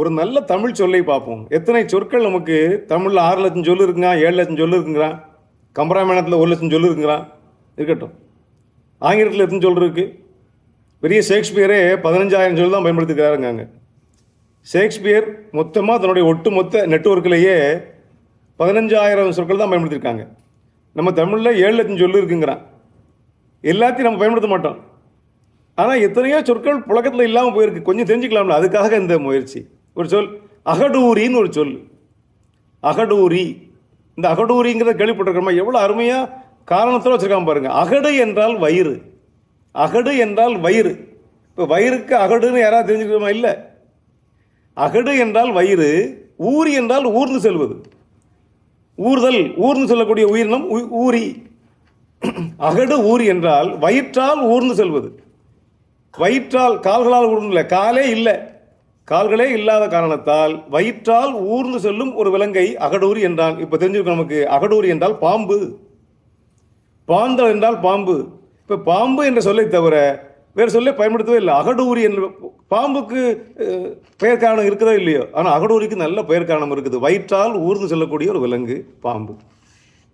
ஒரு நல்ல தமிழ் சொல்லை பார்ப்போம். எத்தனை சொற்கள் நமக்கு தமிழில் ஆறு லட்சம் சொல்லு இருக்குங்க ஏழு லட்சம் சொல்லு இருக்குங்கிறான் கம்பராமாயணத்தில் ஒரு லட்சம் சொல்லு இருக்குங்கிறான் இருக்கட்டும். ஆங்கிலத்தில் எத்தனை சொல் இருக்குது பெரிய ஷேக்ஸ்பியரே பதினஞ்சாயிரம் சொல் தான் பயன்படுத்திக்கிறாருங்க ஷேக்ஸ்பியர் மொத்தமாக தன்னுடைய ஒட்டுமொத்த நெட்வொர்க்கிலேயே பதினஞ்சாயிரம் சொற்கள் தான் பயன்படுத்தியிருக்காங்க நம்ம தமிழில் ஏழு லட்சம் சொல்லு இருக்குங்கிறான். எல்லாத்தையும் நம்ம பயன்படுத்த மாட்டோம். ஆனால் எத்தனையோ சொற்கள் புழக்கத்தில் இல்லாமல் போயிருக்கு. கொஞ்சம் தெரிஞ்சுக்கலாம்ல அதுக்காக இந்த முயற்சி. ஒரு சொல் அகடூரின்னு ஒரு சொல். அகடூரி. இந்த அகடூரிங்கிறத கேள்விப்பட்டிருக்கிறோமா எவ்வளோ அருமையாக காரணத்தில் வச்சுருக்காம பாருங்கள் அகடு என்றால் வயிறு. அகடு என்றால் வயிறு. இப்போ வயிறுக்கு அகடுன்னு யாராவது தெரிஞ்சுக்கிறோமா இல்லை. அகடு என்றால் வயிறு ஊரி என்றால் ஊர்ந்து செல்வது. ஊர்தல் ஊர்ந்து செல்லக்கூடிய உயிரினம் உ- ஊரி. அகடு ஊரி என்றால் வயிற்றால் ஊர்ந்து செல்வது. வயிற்றால் கால்களால் ஊர்ந்து காலே இல்லை. கால்களே இல்லாத காரணத்தால் வயிற்றால் ஊர்ந்து செல்லும் ஒரு விலங்கை அகடூரி என்றான் இப்போ தெரிஞ்சிருக்கோம் நமக்கு அகடூரி என்றால் பாம்பு. பாந்தல் என்றால் பாம்பு. இப்போ பாம்பு என்ற சொல்லை தவிர வேறு சொல்லை பயன்படுத்தவே இல்லை. அகடூரி என்ற பாம்புக்கு பெயர் காரணம் இருக்குதோ இல்லையோ? ஆனால் அகடூரிக்கு நல்ல பெயர் காரணம் இருக்குது. வயிற்றால் ஊர்ந்து செல்லக்கூடிய ஒரு விலங்கு பாம்பு.